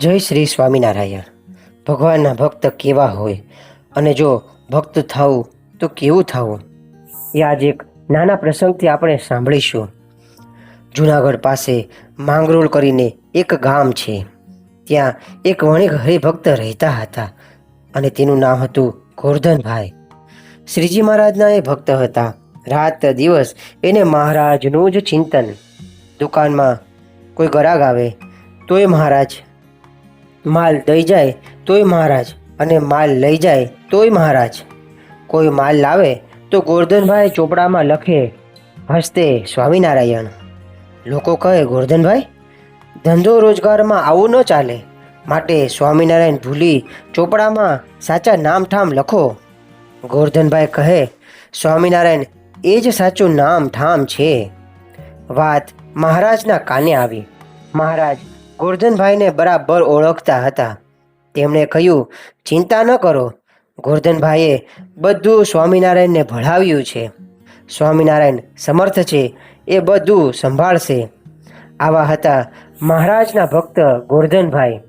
જય શ્રી સ્વામિનારાયણ. ભગવાનના ભક્ત કેવા હોય અને જો ભક્ત થવું તો કેવું થવું એ આજે એક નાના પ્રસંગથી આપણે સાંભળીશું. જુનાગઢ પાસે માંગરોળ કરીને એક ગામ છે. ત્યાં એક વણિક હરિભક્ત રહેતા હતા અને તેનું નામ હતું ગોરધનભાઈ. શ્રીજી મહારાજના એ ભક્ત હતા. રાત દિવસ એને મહારાજનું જ ચિંતન. દુકાનમાં કોઈ ગરાગ આવે તો એ મહારાજ માલ દઈ જાય તોય મહારાજ અને માલ લઈ જાય તોય મહારાજ. કોઈ માલ લાવે તો ગોરધનભાઈ ચોપડામાં લખે, હસ્તે સ્વામિનારાયણ. લોકો કહે, ગોરધનભાઈ, ધંધો રોજગારમાં આવું ન ચાલે. માટે સ્વામિનારાયણ ભૂલી ચોપડામાં સાચા નામ ઠામ લખો. ગોરધનભાઈ કહે, સ્વામિનારાયણ, એ જ સાચું નામ ઠામ છે. વાત મહારાજના કાને આવી. મહારાજ ગોરધનભાઈને બરાબર ઓળખતા હતા. તેમણે કહ્યું, ચિંતા ન કરો. ગોરધનભાઈએ બધું સ્વામિનારાયણને ભણાવ્યું છે. સ્વામિનારાયણ સમર્થ છે, એ બધું સંભાળશે. આવા હતા મહારાજના ભક્ત ગોરધનભાઈ.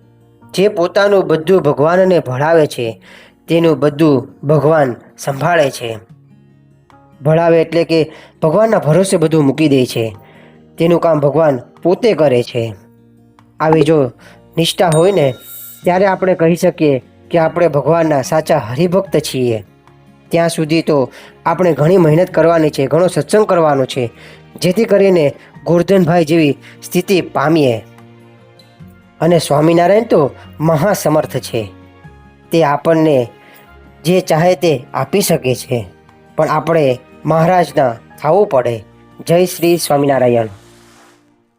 જે પોતાનું બધું ભગવાનને ભણાવે છે, તેનું બધું ભગવાન સંભાળે છે. ભણાવે એટલે કે ભગવાનના ભરોસે બધું મૂકી દે છે. તેનું કામ ભગવાન પોતે કરે છે. આવી જો નિષ્ઠા હોય ને, ત્યારે આપણે કહી શકીએ કે આપણે ભગવાનના સાચા હરિભક્ત છીએ. ત્યાં સુધી તો આપણે ઘણી મહેનત કરવાની છે, ઘણો સત્સંગ કરવાનો છે, જેથી કરીને ગોરધનભાઈ જેવી સ્થિતિ પામીએ. અને સ્વામિનારાયણ તો મહાસમર્થ છે. તે આપણને જે ચાહે તે આપી શકે છે. પણ આપણે મહારાજના થવું પડે. જય શ્રી સ્વામિનારાયણ.